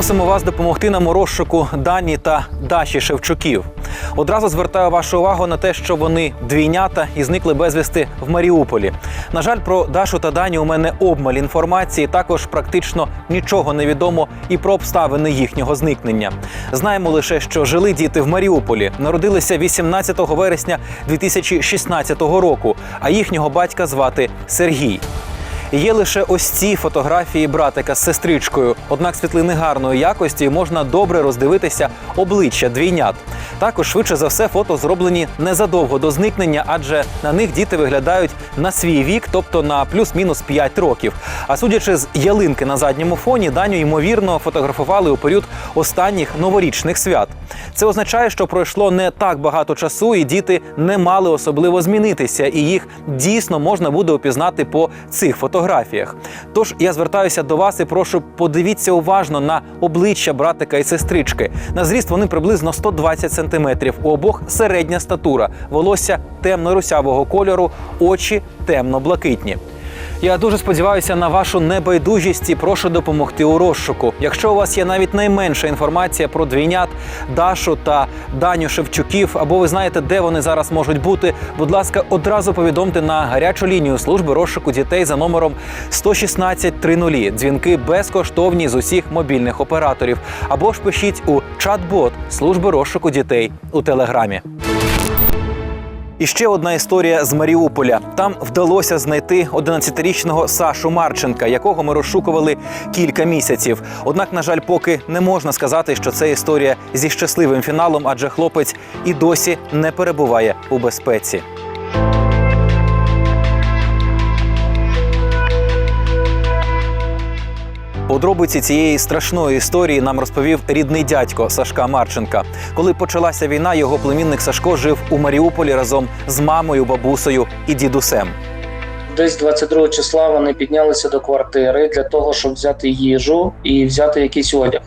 Просимо вас допомогти нам у розшуку Дані та Даші Шевчуків. Одразу звертаю вашу увагу на те, що вони двійнята і зникли безвісти в Маріуполі. На жаль, про Дашу та Даню у мене обмаль інформації. Також практично нічого не відомо і про обставини їхнього зникнення. Знаємо лише, що жили діти в Маріуполі, народилися 18 вересня 2016 року, а їхнього батька звати Сергій. Є лише ось ці фотографії братика з сестричкою. Однак світлини гарної якості можна добре роздивитися обличчя двійнят. Також швидше за все фото зроблені незадовго до зникнення, адже на них діти виглядають на свій вік, тобто на плюс-мінус 5 років. А судячи з ялинки на задньому фоні, Даню ймовірно фотографували у період останніх новорічних свят. Це означає, що пройшло не так багато часу, і діти не мали особливо змінитися, і їх дійсно можна буде опізнати по цих фотографіях. Тож я звертаюся до вас і прошу подивіться уважно на обличчя братика і сестрички. На зріст вони приблизно 120 сантиметрів. У обох середня статура, волосся темно-русявого кольору, очі темно-блакитні. Я дуже сподіваюся на вашу небайдужість і прошу допомогти у розшуку. Якщо у вас є навіть найменша інформація про двійнят Дашу та Даню Шевчуків, або ви знаєте, де вони зараз можуть бути, будь ласка, одразу повідомте на гарячу лінію служби розшуку дітей за номером 116 30. Дзвінки безкоштовні з усіх мобільних операторів. Або ж пишіть у чат-бот служби розшуку дітей у телеграмі. І ще одна історія з Маріуполя. Там вдалося знайти 11-річного Сашу Марченка, якого ми розшукували кілька місяців. Однак, на жаль, поки не можна сказати, що це історія зі щасливим фіналом, адже хлопець і досі не перебуває у безпеці. Подробиці цієї страшної історії нам розповів рідний дядько Сашка Марченка. Коли почалася війна, його племінник Сашко жив у Маріуполі разом з мамою, бабусею і дідусем. Десь 22 числа вони піднялися до квартири для того, щоб взяти їжу і взяти якийсь одяг.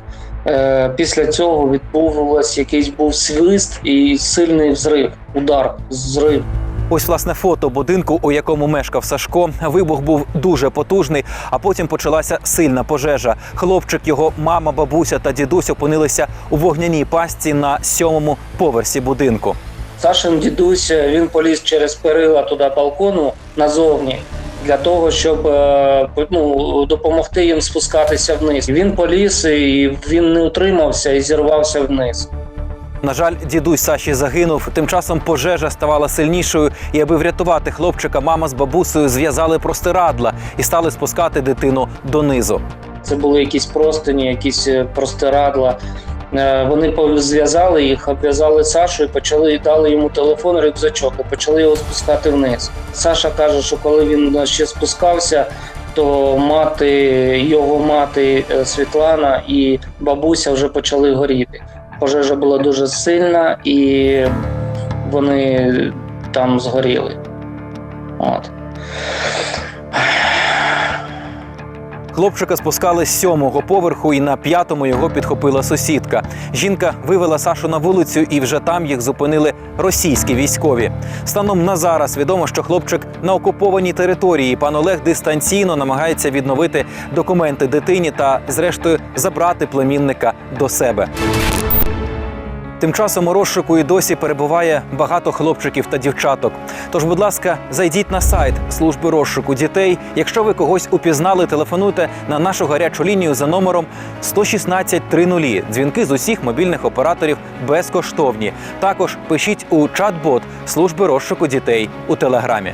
Е, Після цього відбувався якийсь був свист і сильний взрив, удар, зрив. Ось власне фото будинку, у якому мешкав Сашко. Вибух був дуже потужний, а потім почалася сильна пожежа. Хлопчик, його мама, бабуся та дідусь опинилися у вогняній пастці на сьомому поверсі будинку. Сашин дідусь е, він поліз через перила туди балкону назовні для того, щоб е, ну, допомогти їм спускатися вниз. Він поліз і він не утримався і зірвався вниз. На жаль, дідусь Саші загинув. Тим часом пожежа ставала сильнішою, і аби врятувати хлопчика, мама з бабусею зв'язали простирадла і стали спускати дитину донизу. Це були якісь простині, якісь е, простирадла. Е, Вони зв'язали їх, обв'язали Сашу і почали дали йому телефон, рюкзачок і почали його спускати вниз. Саша каже, що коли він ще спускався, то мати його мати е, Світлана і бабуся вже почали горіти. Пожежа була дуже сильна, і вони там згоріли. От. Хлопчика спускали з сьомого поверху, і на п'ятому його підхопила сусідка. Жінка вивела Сашу на вулицю, і вже там їх зупинили російські військові. Станом на зараз відомо, що хлопчик на окупованій території. Пан Олег дистанційно намагається відновити документи дитині та, зрештою, забрати племінника до себе. Тим часом у розшуку і досі перебуває багато хлопчиків та дівчаток. Тож, будь ласка, зайдіть на сайт служби розшуку дітей. Якщо ви когось упізнали, телефонуйте на нашу гарячу лінію за номером 116 30. Дзвінки з усіх мобільних операторів безкоштовні. Також пишіть у чат-бот служби розшуку дітей у телеграмі.